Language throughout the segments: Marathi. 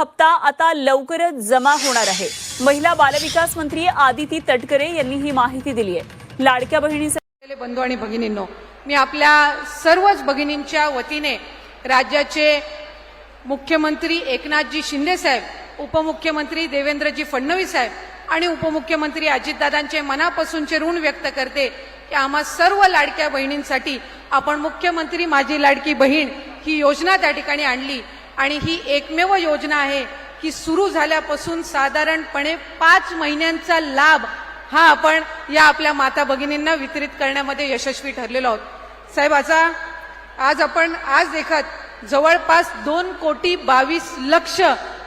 हप्ता आता लवकरच जमा होणार आहे. महिला बालविकास मंत्री आदिती तटकरे यांनी ही माहिती दिली आहे. लाडक्या बहिणीसाठी बंधू आणि भगिनींनो मी आपल्या सर्वच भगिनींच्या वतीने राज्याचे मुख्यमंत्री एकनाथजी शिंदे साहेब उपमुख्यमंत्री देवेंद्रजी फडणवीस साहेब आणि उपमुख्यमंत्री अजितदादांचे मनापासूनचे ऋण व्यक्त करते की आम्हा सर्व लाडक्या बहिणींसाठी आपण मुख्यमंत्री माझी लाडकी बहीण ही योजना त्या ठिकाणी आणली. आणि ही एकमेव योजना आहे की सुरू झाल्यापासून साधारणपणे पाच महिन्यांचा लाभ हा आपण या आपल्या माता भगिनींना वितरित करण्यामध्ये यशस्वी ठरलेलो आहोत. साहेबाचा आज आपण आज देखत जवळपास दोन कोटी बावीस लक्ष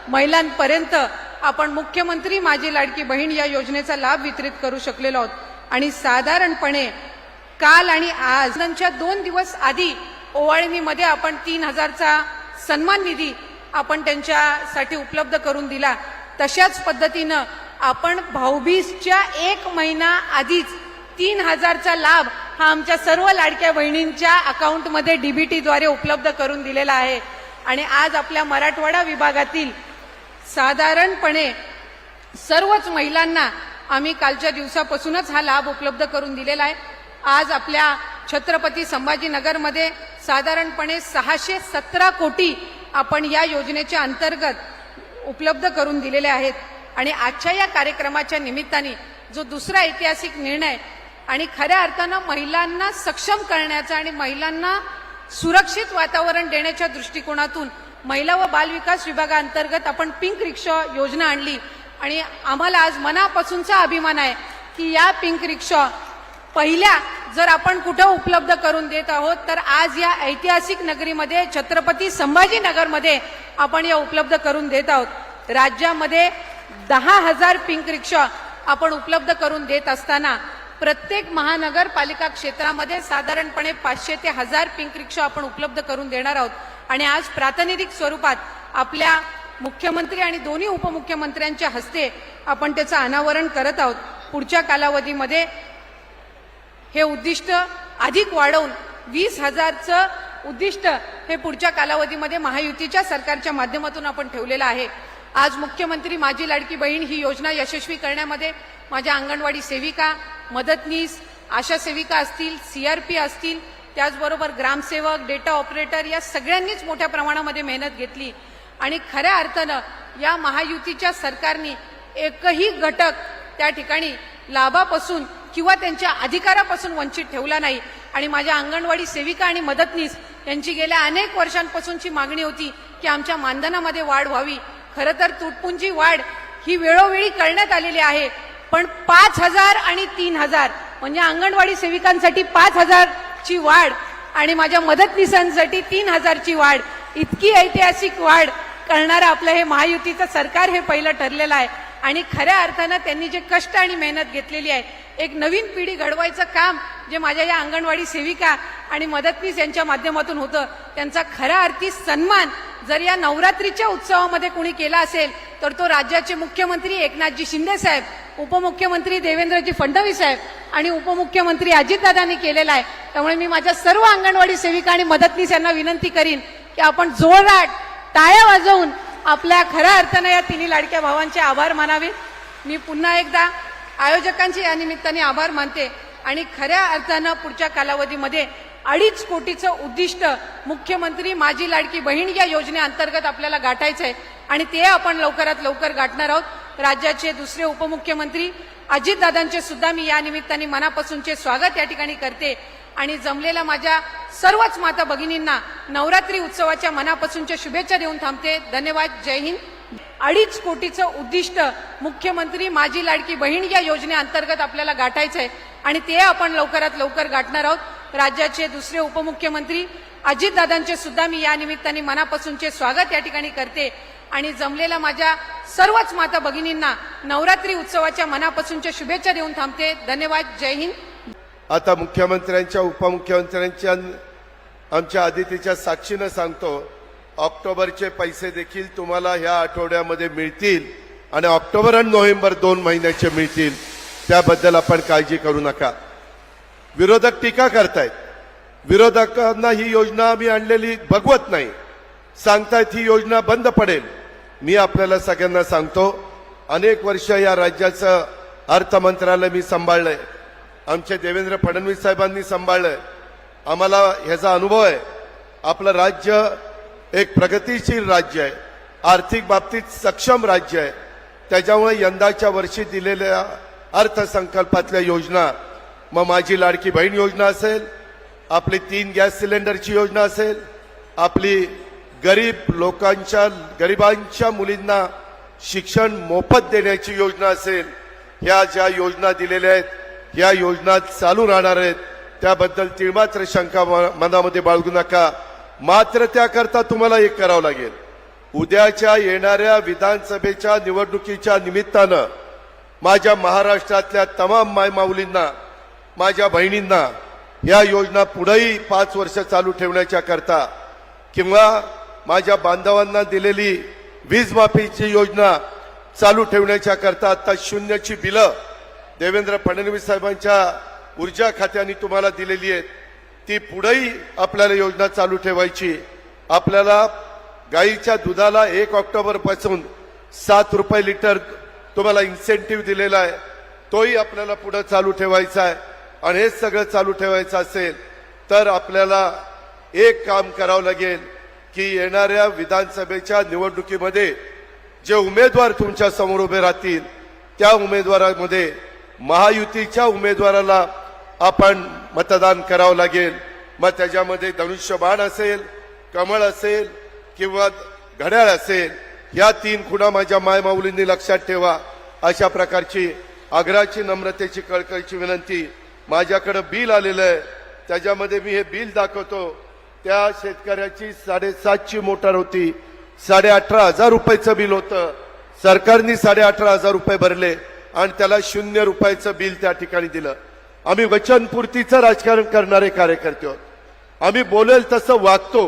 महिलांपर्यंत आपण मुख्यमंत्री माझी लाडकी बहीण या योजनेचा लाभ वितरित करू शकलेलो आहोत. आणि साधारणपणे काल आणि आज दोन दिवस आधी ओवाळणीमध्ये आपण तीन हजारचा सन्मान निधी आपण त्यांच्यासाठी उपलब्ध करून दिला. तशाच पद्धतीनं आपण भाऊबीजच्या एक महिना आधीच तीन हजारचा लाभ हा आमच्या सर्व लाडक्या बहिणींच्या अकाउंटमध्ये डीबीटीद्वारे उपलब्ध करून दिलेला आहे. आणि आज आपल्या मराठवाडा विभागातील साधारणपणे सर्वच महिलांना आम्ही कालच्या दिवसापासूनच हा लाभ उपलब्ध करून दिलेला आहे. आज आपल्या छत्रपती संभाजीनगरमध्ये साधारणपणे सहाशे सतरा कोटी आपण या योजनेच्या अंतर्गत उपलब्ध करून दिलेले आहेत. आणि आजच्या या कार्यक्रमाच्या निमित्ताने जो दुसरा ऐतिहासिक निर्णय आणि खऱ्या अर्थानं महिलांना सक्षम करण्याचा आणि महिलांना सुरक्षित वातावरण देण्याच्या दृष्टिकोनातून महिला व बालविकास विभागाअंतर्गत आपण पिंक रिक्षा योजना आणली. आणि आम्हाला आज मनापासूनचा अभिमान आहे की या पिंक रिक्षा पहिल्या जर आपण कुठं उपलब्ध करून देत आहोत तर आज या ऐतिहासिक नगरीमध्ये छत्रपती संभाजीनगरमध्ये आपण या उपलब्ध करून देत आहोत. राज्यामध्ये दहा हजार पिंक रिक्षा आपण उपलब्ध करून देत असताना प्रत्येक महानगरपालिका क्षेत्रामध्ये साधारणपणे पाचशे ते हजार पिंक रिक्षा आपण उपलब्ध करून देणार आहोत. आणि आज प्रातिनिधिक स्वरूपात आपल्या मुख्यमंत्री आणि दोन्ही उपमुख्यमंत्र्यांच्या हस्ते आपण त्याचं अनावरण करत आहोत. पुढच्या कालावधीमध्ये हे उद्दिष्ट अधिक वाढवून वीस हजारचं उद्दिष्ट हे पुढच्या कालावधीमध्ये महायुतीच्या सरकारच्या माध्यमातून आपण ठेवलेलं आहे. आज मुख्यमंत्री माझी लाडकी बहीण ही योजना यशस्वी करण्यामध्ये माझ्या अंगणवाडी सेविका मदतनीस आशा सेविका असतील सीआरपी असतील त्याचबरोबर ग्रामसेवक डेटा ऑपरेटर या सगळ्यांनीच मोठ्या प्रमाणामध्ये मेहनत घेतली. आणि खऱ्या अर्थानं या महायुतीच्या सरकारने एकही घटक त्या ठिकाणी लाभापासून किंवा त्यांच्या अधिकारापासून वंचित ठेवला नाही. आणि माझ्या अंगणवाडी सेविका आणि मदतनीस यांची गेल्या अनेक वर्षांपासूनची मागणी होती की आमच्या मानधनामध्ये वाढ व्हावी. खरं तर तुटपुंजी वाढ ही वेळोवेळी करण्यात आलेली आहे. पण पाच हजार आणि तीन हजार म्हणजे अंगणवाडी सेविकांसाठी पाच हजारची वाढ आणि माझ्या मदतनीसांसाठी तीन हजारची वाढ इतकी ऐतिहासिक वाढ करणारं आपलं हे महायुतीचं सरकार हे पहिलं ठरलेलं आहे. आणि खऱ्या अर्थानं त्यांनी जे कष्ट आणि मेहनत घेतलेली आहे एक नवीन पिढी घडवायचं काम जे माझ्या या अंगणवाडी सेविका आणि मदतनीस यांच्या माध्यमातून होतं. त्यांचा खऱ्या अर्थी सन्मान जर या नवरात्रीच्या उत्सवामध्ये कुणी केला असेल तर तो राज्याचे मुख्यमंत्री एकनाथजी शिंदे साहेब उपमुख्यमंत्री देवेंद्रजी फडणवीस साहेब आणि उपमुख्यमंत्री अजितदादांनी केलेला आहे. त्यामुळे मी माझ्या सर्व अंगणवाडी सेविका आणि मदतनीस यांना विनंती करीन की आपण जोरदार टाळ्या वाजवून आपल्या खऱ्या अर्थानं या तिन्ही लाडक्या भावांचे आभार मानावेत मी पुन्हा एकदा आयोजकांचे या निमित्ताने आभार मानते आणि खऱ्या अर्थानं पुढच्या कालावधीमध्ये अडीच कोटीचं उद्दिष्ट मुख्यमंत्री माझी लाडकी बहीण या योजनेअंतर्गत आपल्याला गाठायचं आहे आणि ते आपण लवकरात लवकर गाठणार आहोत. राज्याचे दुसरे उपमुख्यमंत्री अजितदादांचे सुद्धा मी या निमित्ताने मनापासूनचे स्वागत या ठिकाणी करते. आणि जमलेल्या माझ्या सर्वच माता भगिनींना नवरात्री उत्सवाच्या मनापासूनच्या शुभेच्छा देऊन थांबते. धन्यवाद. जय हिंद. अडीच कोटीचं उद्दिष्ट मुख्यमंत्री माझी लाडकी बहीण या योजनेअंतर्गत आपल्याला गाठायचं आहे आणि ते आपण लवकरात लवकर गाठणार आहोत. राज्याचे दुसरे उपमुख्यमंत्री अजितदादांचे सुद्धा मी या निमित्ताने मनापासूनचे स्वागत या ठिकाणी करते. आणि जमलेल्या माझ्या सर्वच माता भगिनींना नवरात्री उत्सवाच्या मनापासूनच्या शुभेच्छा देऊन थांबते. धन्यवाद. जय हिंद. आता मुख्यमंत्र्यांच्या उपमुख्यमंत्र्यांच्या आमच्या आदितीच्या साक्षीनं सांगतो ऑक्टोबरचे पैसे देखील तुम्हाला ह्या आठवड्यामध्ये मिळतील आणि ऑक्टोबर आणि नोव्हेंबर दोन महिन्याचे मिळतील. त्याबद्दल आपण काळजी करू नका. विरोधक टीका करतायत. विरोधकांना ही योजना आम्ही आणलेली बघवत नाही. सांगतायत ही योजना बंद पडेल. मी आपल्याला सगळ्यांना सांगतो अनेक वर्ष या राज्याचं अर्थ मंत्रालय मी सांभाळलंय. आमचे देवेंद्र फडणवीस साहेबांनी सांभाळलंय. आम्हाला ह्याचा अनुभव आहे. आपलं राज्य एक प्रगतीशील राज्य आहे. आर्थिक बाबतीत सक्षम राज्य आहे. त्याच्यामुळे यंदाच्या वर्षी दिलेल्या अर्थसंकल्पातल्या योजना मग माझी लाडकी बहीण योजना असेल आपली तीन गॅस सिलेंडरची योजना असेल आपली गरीब लोकांच्या गरिबांच्या मुलींना शिक्षण मोफत देण्याची योजना असेल ह्या ज्या योजना दिलेल्या आहेत ह्या योजना चालू राहणार आहेत त्याबद्दल तिळमात्र शंका म- मनामध्ये बाळगू नका. मात्र त्याकरता तुम्हाला एक करावं लागेल. उद्याच्या येणाऱ्या विधानसभेच्या निवडणुकीच्या निमित्तानं माझ्या महाराष्ट्रातल्या तमाम मायमाऊलींना माझ्या बहिणींना या योजना पुढेही पाच वर्ष चालू ठेवण्याच्या करता किंवा माझ्या बांधवांना दिलेली वीजमाफीची योजना चालू ठेवण्याच्या करता आता शून्यची बिलं देवेंद्र फडणवीस साहेबांच्या ऊर्जा खात्याने तुम्हाला दिलेली आहेत. ती पुढेही आपल्याला योजना चालू ठेवायची. आपल्याला गाईच्या दुधाला एक ऑक्टोबरपासून सात रुपये लिटर तुम्हाला इन्सेंटिव्ह दिलेला आहे. तोही आपल्याला पुढं चालू ठेवायचा आहे. आणि हे सगळं चालू ठेवायचं असेल तर आपल्याला एक काम करावं लागेल की येणाऱ्या विधानसभेच्या निवडणुकीमध्ये जे उमेदवार तुमच्यासमोर उभे राहतील त्या उमेदवारामध्ये महायुतीच्या उमेदवाराला आपण मतदान करावं लागेल. मग त्याच्यामध्ये धनुष्यबाण असेल कमळ असेल किंवा घड्याळ असेल या तीन खुणा माझ्या मायमाऊलींनी लक्षात ठेवा. अशा प्रकारची आग्राची नम्रतेची कळकळीची विनंती माझ्याकडं बिल आलेलं आहे. त्याच्यामध्ये मी हे बिल दाखवतो. त्या शेतकऱ्याची साडेसातची मोटार होती. साडे अठरा हजार रुपयाचं बिल होतं. सरकारने साडे अठरा हजार रुपये भरले आणि त्याला शून्य रुपयाचं बिल त्या ठिकाणी दिलं. आम्ही वचनपूर्तीचं राजकारण करणारे कार्यकर्ते आहोत. आम्ही बोलेल तसं वागतो.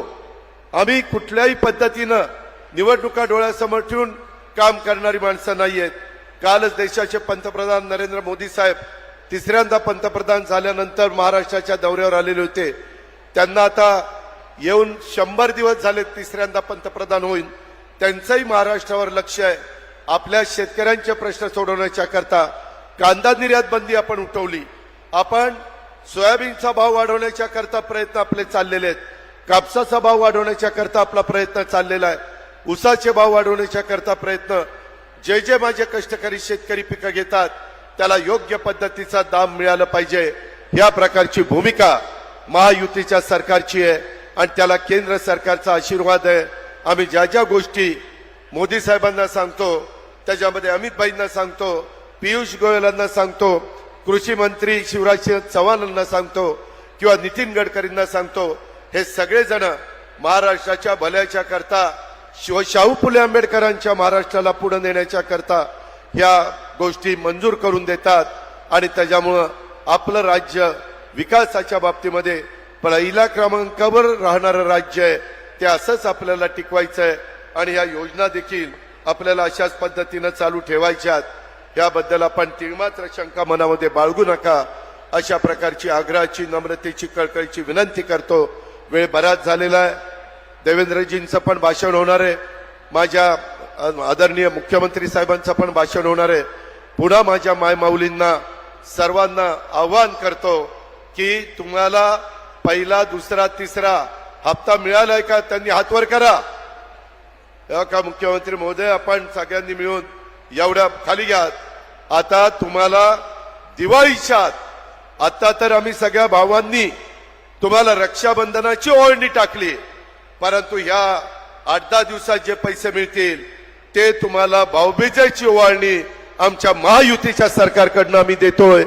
आम्ही कुठल्याही पद्धतीनं निवडणुका डोळ्यासमोर ठेवून काम करणारी माणसं नाही आहेत. कालच देशाचे पंतप्रधान नरेंद्र मोदी साहेब तिसऱ्यांदा पंतप्रधान झाल्यानंतर महाराष्ट्राच्या दौऱ्यावर आलेले होते. त्यांना आता येऊन शंभर दिवस झाले तिसऱ्यांदा पंतप्रधान होईल त्यांचंही महाराष्ट्रावर लक्ष आहे. आपल्या शेतकऱ्यांचे प्रश्न सोडवण्याच्या करता कांदा निर्यात बंदी आपण उठवली. आपण सोयाबीनचा भाव वाढवण्याच्या करता प्रयत्न आपले चाललेले आहेत. कापसाचा भाव वाढवण्याच्या करता आपला प्रयत्न चाललेला आहे. ऊसाचे भाव वाढवण्याच्या करता प्रयत्न जे जे माझे कष्टकरी शेतकरी पिकं घेतात त्याला योग्य पद्धतीचा दाम मिळालं पाहिजे. या प्रकारची भूमिका महायुतीच्या सरकारची आहे आणि त्याला केंद्र सरकारचा आशीर्वाद आहे. आम्ही ज्या ज्या गोष्टी मोदी साहेबांना सांगतो त्याच्यामध्ये अमित भाईंना सांगतो पियुष गोयलांना सांगतो कृषी मंत्री शिवराज सिंह चव्हाणांना सांगतो किंवा नितीन गडकरींना सांगतो हे सगळेजण महाराष्ट्राच्या भल्याच्या करता शिव शाहू फुले आंबेडकरांच्या महाराष्ट्राला पुढे नेण्याच्या करता ह्या गोष्टी मंजूर करून देतात आणि त्याच्यामुळं आपलं राज्य विकासाच्या बाबतीमध्ये पहिल्या क्रमांकावर राहणारं राज्य आहे. ते असंच आपल्याला टिकवायचं आहे आणि ह्या योजना देखील आपल्याला अशाच पद्धतीनं चालू ठेवायच्यात. याबद्दल आपण तिळमात्र शंका मनामध्ये बाळगू नका. अशा प्रकारची आग्रहाची नम्रतेची कळकळीची विनंती करतो. वेळ बराच झालेला आहे. देवेंद्रजींचं पण भाषण होणार आहे. माझ्या आदरणीय मुख्यमंत्री साहेबांचं पण भाषण होणार आहे. पुन्हा माझ्या मायमाऊलींना सर्वांना आव्हान करतो की तुम्हाला पहिला दुसरा तिसरा हप्ता मिळालाय का त्यांनी हातवर करा. तेव्हा का मुख्यमंत्री महोदय आपण सगळ्यांनी मिळून एवढ्या खाली घ्या. आता तुम्हाला दिवाळीच्या आत, आता तर आम्ही सगळ्या भावांनी तुम्हाला रक्षाबंधनाची ओळणी टाकली. परंतु ह्या आठ दहा दिवसात जे पैसे मिळतील ते तुम्हाला भाऊबीजेची ओळणी आमच्या महायुतीच्या सरकारकडनं आम्ही देतोय.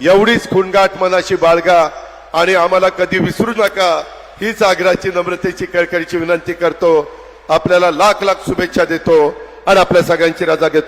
एवढीच खुणगाट मनाशी बाळगा आणि आम्हाला कधी विसरू नका. हीच आग्राची नम्रतेची कळकळीची विनंती करतो. आपल्याला लाख लाख शुभेच्छा देतो आणि आपल्या सगळ्यांची रजा घेतो.